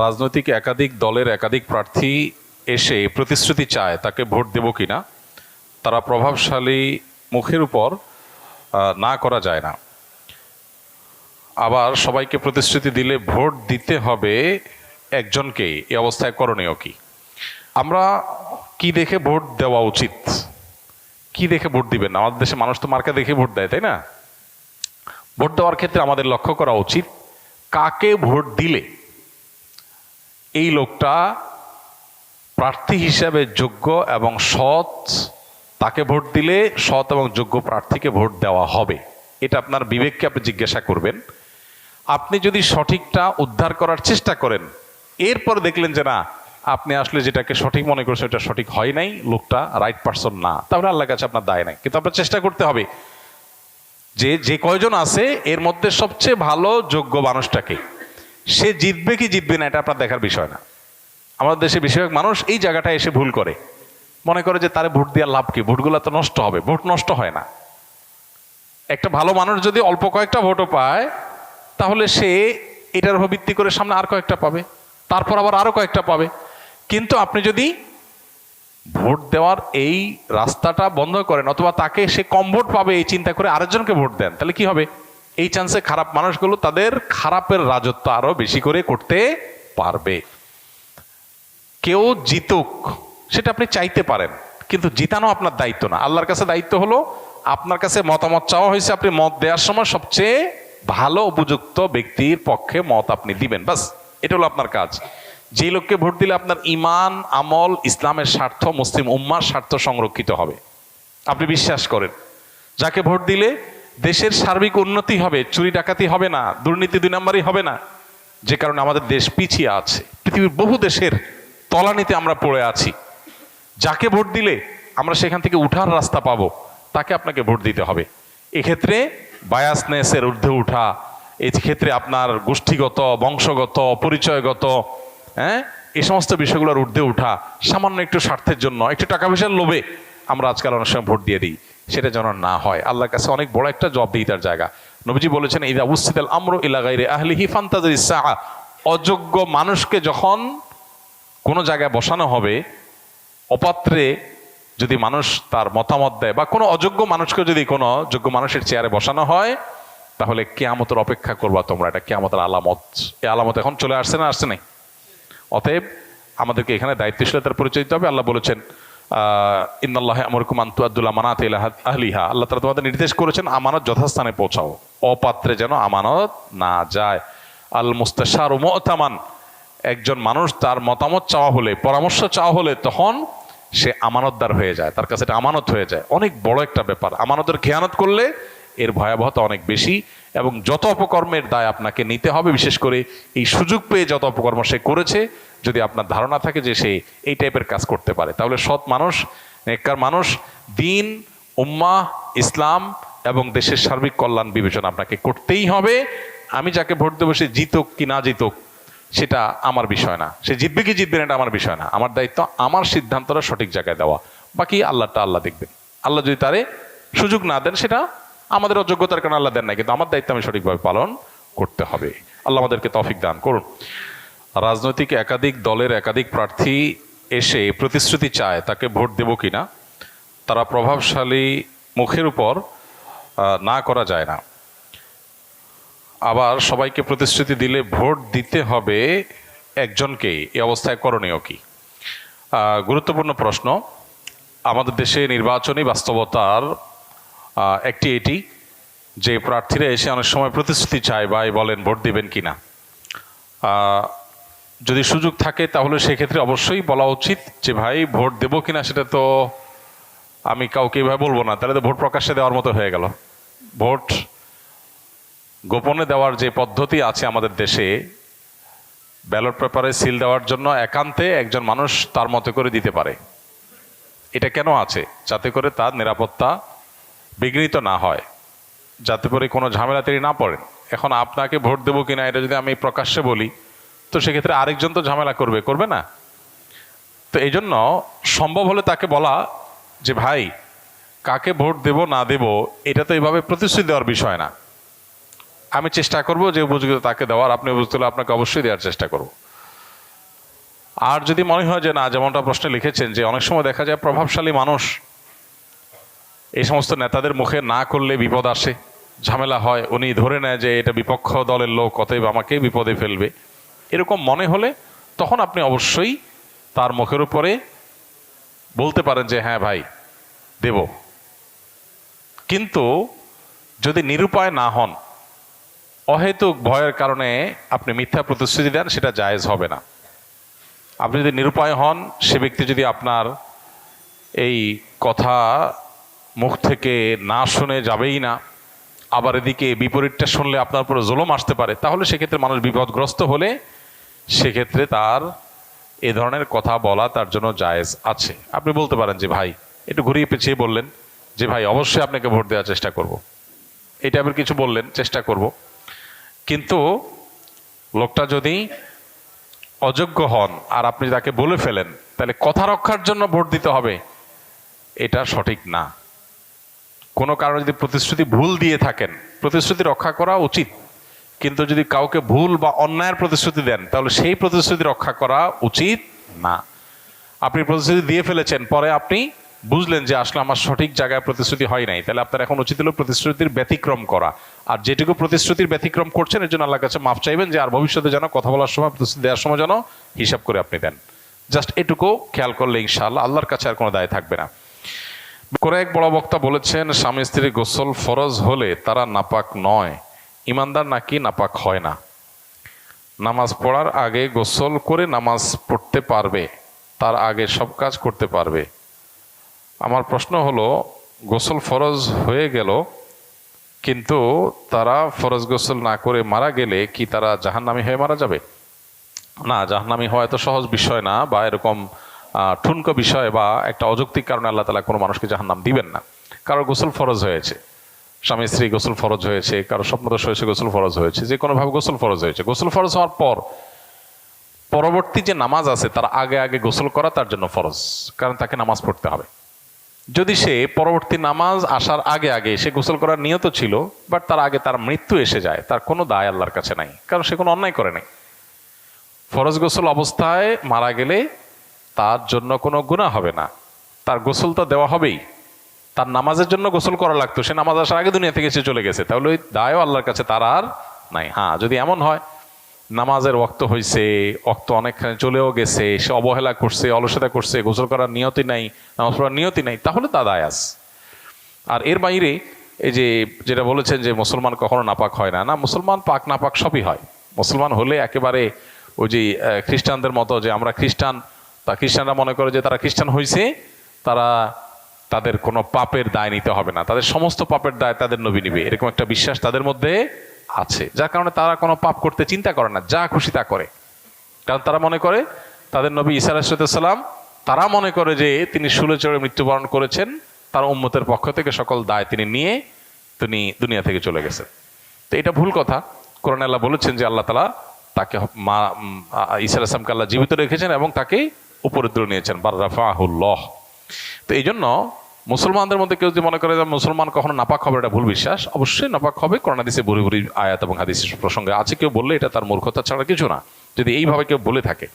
রাজনৈতিক একাধিক দলের একাধিক প্রার্থী এসে প্রতিশ্রুতি চায়, তাকে ভোট দেব কিনা, তারা প্রভাবশালী মুখের উপর না করা যায় না। আবার সবাইকে প্রতিশ্রুতি দিলে ভোট দিতে হবে একজনকে, এই অবস্থায় করণীয় কি? আমরা কি দেখে ভোট দেওয়া উচিত? কি দেখে ভোট দিবেন আমাদের দেশে মানুষ তো মার্কা দেখে ভোট দেয়, তাই না? ভোট দেওয়ার ক্ষেত্রে আমাদের লক্ষ্য করা উচিত কাকে ভোট দিলে এই লোকটা প্রার্থী হিসাবে যোগ্য এবং সৎ, তাকে ভোট দিলে সৎ এবং যোগ্য প্রার্থীকে ভোট দেওয়া হবে। এটা আপনার বিবেককে আপনি জিজ্ঞাসা করবেন। আপনি যদি সঠিকটা উদ্ধার করার চেষ্টা করেন, এরপর দেখলেন যে না, আপনি আসলে যেটাকে সঠিক মনে করছেন এটা সঠিক হয় নাই, লোকটা রাইট পারসন না, তাহলে আল্লাহ কাছে আপনার দায় নাই। কিন্তু আপনার চেষ্টা করতে হবে। যে যে কয়জন আছে, এর মধ্যে সবচেয়ে ভালো, যোগ্য মানুষটাকে। সে জিতবে কি জিতবে না, এটা আপনার দেখার বিষয় না। আমাদের দেশে বেশিরভাগ মানুষ এই জায়গাটা এসে ভুল করে। মনে করে যে তারে ভোট দেওয়ার লাভ কি? ভোটগুলো তো নষ্ট হবে, ভোট নষ্ট হয় না। একটা ভালো মানুষ যদি অল্প কয়েকটা ভোটও পায়, তাহলে সে এটার উপর ভিত্তি করে সামনে আর কয়েকটা পাবে, তারপর আবার আরও কয়েকটা পাবে। কিন্তু আপনি যদি ভোট দেওয়ার এই রাস্তাটা বন্ধ করেন, অথবা তাকে সে কম ভোট পাবে এই চিন্তা করে আরেকজনকে ভোট দেন, তাহলে কি হবে? এই চান্সে খারাপ মানুষগুলো তাদের খারাপের রাজত্ব আরও বেশি করে করতে পারবে। কেউ জিতুক, সেটা আপনি চাইতে পারেন, কিন্তু জিতানো আপনার দায়িত্ব না। আল্লাহর কাছে দায়িত্ব হলো, আপনার কাছে মতামত চাওয়া হয়েছে, আপনি মত দেওয়ার সময় সবচেয়ে ভালো উপযুক্ত ব্যক্তির পক্ষে মত আপনি দিবেন বাস এটা হলো আপনার কাজ। যে লোককে ভোট দিলে আপনার ইমান, আমল, ইসলামের স্বার্থ, মুসলিম উম্মার স্বার্থ সংরক্ষিত হবে। আপনি বিশ্বাস করেন, যাকে ভোট দিলে দেশের সার্বিক উন্নতি হবে, চুরি ডাকাতি হবে না, দুর্নীতি দুই নম্বরই হবে না। যে কারণে আমাদের দেশ পিছিয়ে আছে। পৃথিবীর বহু দেশের তলানিতে আমরা পড়ে আছি। যাকে ভোট দিলে আমরা সেখান থেকে উঠার রাস্তা পাবো, তাকে আপনাকে ভোট দিতে হবে। এক্ষেত্রে বায়াসনেসের ঊর্ধ্বে উঠা এই ক্ষেত্রে আপনার গোষ্ঠীগত, বংশগত, পরিচয়গত হ্যাঁ এই সমস্ত বিষয়গুলোর ঊর্ধ্বে উঠা, সামান্য একটু স্বার্থের জন্য, একটু টাকা পয়সার লোভে আমরা আজকাল অনেক সময় ভোট দিয়ে দিই। সেটা যেন না হয়। আল্লাহর কাছে অনেক বড় একটা জব দিই তার জায়গা। নবীজি বলেছেন, ইদা উসিদাল আমরু ইলাগাইরে আহলিহি ফান্তাজির সাআ। অযোগ্য মানুষকে যখন কোনো জায়গায় বসানো হবে, অপাত্রে যদি মানুষ তার মতামত দেয় বা কোনো অযোগ্য মানুষকে যদি কোনো যোগ্য মানুষের চেয়ারে বসানো হয়, তাহলে কেয়ামতের অপেক্ষা করবা তোমরা। এটা কেয়ামতের আলামত। এই আলামত এখন চলে আসছে না আসছে নাই? অতএব আমাদেরকে এখানে দায়িত্বশীলতার পরিচয় দিতে হবে। আল্লাহ বলেছেন মানাত আল্লাহ তোমাদের নির্দেশ করেছেন আমানত যথাস্থানে পৌঁছাও। অপাত্রে যেন আমানত না যায়। আল মুস্তাশার ও একজন মানুষ তার মতামত চাওয়া হলে, পরামর্শ চাওয়া হলে তখন সে আমানতদার হয়ে যায়। তার কাছে এটা আমানত হয়ে যায়। অনেক বড় একটা ব্যাপার। আমানতের খেয়ানত করলে এর ভয়াবহতা অনেক বেশি এবং যত অপকর্মের দায় আপনাকে নিতে হবে, বিশেষ করে এই সুযোগ পেয়ে যত অপকর্ম সে করেছে, যদি আপনার ধারণা থাকে যে সে এই টাইপের কাজ করতে পারে। তাহলে সৎ মানুষ, নেককার মানুষ, দিন উম্মা ইসলাম এবং দেশের সার্বিক কল্যাণ বিবেচনা আপনাকে করতেই হবে। আমি যাকে ভোট দেবো সে জিতুক কি না জিতুক, সেটা আমার বিষয় না। সে জিতবে কি জিতবে না, এটা আমার বিষয় না। আমার দায়িত্ব, আমার সিদ্ধান্তটা সঠিক জায়গায় দেওয়া। বাকি আল্লাহটা আল্লাহ দেখবেন। আল্লাহ যদি তারে সুযোগ না দেন, সেটা আমাদের অযোগ্যতার কারণে আল্লাহ দেন না কিন্তু আমার দায়িত্ব আমি সঠিকভাবে পালন করতে হবে। আল্লাহ আমাদেরকে তফিক দান করুন। রাজনৈতিক একাধিক দলের একাধিক প্রার্থী এসে প্রতিশ্রুতি চায়, তাকে ভোট দেব কিনা, তারা প্রভাবশালী মুখের উপর না করা যায় না। আবার সবাইকে প্রতিশ্রুতি দিলে ভোট দিতে হবে একজনকেই, এই অবস্থায় করণীয় কি? গুরুত্বপূর্ণ প্রশ্ন। আমাদের দেশে নির্বাচনী বাস্তবতার একটি এটি যে প্রার্থীরা এসে অনেক সময় প্রতিশ্রুতি চায় বা বলেন ভোট দিবেন কিনা। আহ, যদি সুযোগ থাকে তাহলে সেক্ষেত্রে অবশ্যই বলা উচিত যে ভাই ভোট দেবো কিনা সেটা তো আমি কাউকে এভাবে বলব না। তাহলে তো ভোট প্রকাশ্যে দেওয়ার মতো হয়ে গেল। ভোট গোপনে দেওয়ার যে পদ্ধতি আছে আমাদের দেশে ব্যালট পেপারে সিল দেওয়ার জন্য একান্তে একজন মানুষ তার মতো করে দিতে পারে। এটা কেন আছে? যাতে করে তার নিরাপত্তা বিঘ্নিত না হয়। যাতে করে কোনো ঝামেলা তিনি না পড়েন এখন আপনাকে ভোট দেবো কিনা এটা যদি আমি প্রকাশ্যে বলি, তো সেক্ষেত্রে আরেকজন তো ঝামেলা করবে করবে না। তো এই জন্য সম্ভব হলে তাকে বলা যে, ভাই, কাকে ভোট দেব, না দেব, এটা তো এইভাবে প্রতিশ্রুতি দেওয়ার বিষয় না। আমি চেষ্টা করব যে উপযুক্ত তাকে দেওয়ার, আপনি উপযুক্ত হলে আপনাকে অবশ্যই দেওয়ার চেষ্টা করব। আর যদি মনে হয় যে, না, যেমনটা প্রশ্নে লিখেছেন, যে অনেক সময় দেখা যায় প্রভাবশালী মানুষ এই সমস্ত নেতাদের মুখে না করলে বিপদ আসে। ঝামেলা হয়, উনি ধরে নেয় যে এটা বিপক্ষ দলের লোক, অতএব আমাকে বিপদে ফেলবে। এরকম মনে হলে তখন আপনি অবশ্যই তার মুখের উপরে বলতে পারেন যে হ্যাঁ ভাই, দেব। কিন্তু যদি নিরুপায় না হন, অহেতুক ভয়ের কারণে আপনি মিথ্যা প্রতিশ্রুতি দেন, সেটা জায়েজ হবে না। আপনি যদি নিরুপায় হন, সে ব্যক্তি যদি আপনার এই কথা মুখ থেকে না শুনে যাবেই না। আবার এদিকে বিপরীতটা শুনলে আপনার উপরে জুলুম আসতে পারে। তাহলে সেক্ষেত্রে মানুষ বিপদগ্রস্ত হলে সেক্ষেত্রে তার এ ধরনের কথা বলা তার জন্য জায়েজ আছে। আপনি বলতে পারেন যে, ভাই, একটু ঘুরিয়ে পেঁচিয়ে বললেন যে, ভাই, অবশ্যই আপনাকে ভোট দেওয়ার চেষ্টা করব। এটা আবার কিছু বললেন, চেষ্টা করব। কিন্তু লোকটা যদি অযোগ্য হন আর আপনি তাকে বলে ফেলেন, তাহলে কথা রক্ষার জন্য ভোট দিতে হবে। এটা সঠিক না। কোনো কারণে যদি প্রতিশ্রুতি ভুল দিয়ে থাকেন, প্রতিশ্রুতি রক্ষা করা উচিত। কিন্তু যদি কাউকে ভুল বা অন্যায়ের প্রতিশ্রুতি দেন, তাহলে সেই প্রতিশ্রুতি রক্ষা করা উচিত না। আপনি প্রতিশ্রুতি দিয়ে ফেলেছেন, পরে আপনি বুঝলেন যে আসলে আমার সঠিক জায়গায় প্রতিশ্রুতি হয় নাই। তাহলে আপনার এখন উচিত হলো প্রতিশ্রুতির ব্যতিক্রম করা। আর যেটুকু প্রতিশ্রুতির ব্যতিক্রম করছেন, এর জন্য আল্লাহর কাছে মাফ চাইবেন যে আর ভবিষ্যতে যেন কথা বলার সময়, প্রতিশ্রুতি দেওয়ার সময় যেন হিসাব করে আপনি দেন। জাস্ট এটুকু খেয়াল করলে ইনশাআল্লাহ আল্লাহর কাছে আর কোনো দায় থাকবে না। করে এক বড় বক্তা বলেছেন, স্বামী স্ত্রী গোসল ফরজ হলে তারা নাপাক নয়, ইমানদার নাকি নাপাক হয় না। নামাজ পড়ার আগে গোসল করে নামাজ পড়তে পারবে, তার আগে সব কাজ করতে পারবে। আমার প্রশ্ন হলো, গোসল ফরজ হয়ে গেল, কিন্তু তারা ফরজ গোসল না করে মারা গেলে কি তারা জাহান্নামী হয়ে মারা যাবে? না, জাহান্নামী হওয়া এত সহজ বিষয় না, বা এরকম ঠুনকো বিষয় বা একটা অযৌক্তিক কারণে আল্লাহ তালা কোনো মানুষকে জাহান্নাম দিবেন না। কারও গোসল ফরজ হয়েছে, স্বামী স্ত্রী গোসল ফরজ হয়েছে কারও স্বপ্নদোষ হয়েছে, গোসল ফরজ হয়েছে, যে কোনোভাবে গোসল ফরজ হয়েছে। গোসল ফরজ হওয়ার পর পরবর্তী যে নামাজ আছে, তার আগে আগে গোসল করা তার জন্য ফরজ, কারণ তাকে নামাজ পড়তে হবে। যদি সে পরবর্তী নামাজ আসার আগে আগে সে গোসল করার নিয়ত ছিল, বাট তার আগে তার মৃত্যু এসে যায়, তার কোনো দায় আল্লাহর কাছে নাই, কারণ সে কোনো অন্যায় করে নাই। ফরজ গোসল অবস্থায় মারা গেলে তার জন্য কোনো গুণা হবে না। তার গোসল তো দেওয়া হবেই। তার নামাজের জন্য গোসল করা লাগতো। সে নামাজ আসার আগে দুনিয়া থেকে সে চলে গেছে। তাহলে ওই দায়ও আল্লাহর কাছে তার আর নাই। হ্যাঁ যদি এমন হয়, নামাজের ওক্ত হয়েছে অক্ত অনেকখানে চলেও গেছে, সে অবহেলা করছে, অলসতা করছে, গোসল করার নিয়তি নাই, নামাজ পড়ার নিয়তি নাই, তাহলে তা দায় আস আর এর বাইরে এই যে, যেটা বলেছেন যে মুসলমান কখনো নাপাক হয় না। না, মুসলমান পাক নাপাক সবই হয়। মুসলমান হলে একেবারে ওই যে খ্রিস্টানদের মতো যে আমরা খ্রিস্টান তা খ্রিস্টানরা মনে করে যে তারা খ্রিস্টান হয়েছে তারা তাদের কোনো পাপের দায় নিতে হবে না। তাদের সমস্ত পাপের দায় তাদের নবী নিবে। এরকম একটা বিশ্বাস তাদের মধ্যে আছে। যার কারণে তারা কোনো পাপ করতে চিন্তা করে না যা খুশি তা করে। কারণ তারা মনে করে তাদের নবী ইসা আলাইসালাম তারা মনে করে যে তিনি শুলে চড়ে মৃত্যুবরণ করেছেন তার উম্মতের পক্ষ থেকে সকল দায় তিনি নিয়ে তিনি দুনিয়া থেকে চলে গেছেন। তো এটা ভুল কথা। কোরআন আল্লাহ বলেছেন যে আল্লাহ তালা তাকে মা উম, আ- ঈসা আল্লাহ জীবিত রেখেছেন এবং তাকে উপরে তুলে নিয়েছেন বার্রাফাহুল্লাহ তো এই জন্য মুসলমানদের মধ্যে কেউ যদি মনে করে যে মুসলমান কখনো নাপাক হবে, এটা ভুল বিশ্বাস, অবশ্যই নাপাক হবে। হাদিসে ভুরি ভুরি আয়াত এবং হাদিস প্রসঙ্গে আছে। কেউ বললে এটা তার মূর্খতা ছাড়া কিছু না। যদি এইভাবে কেউ বলে থাকে।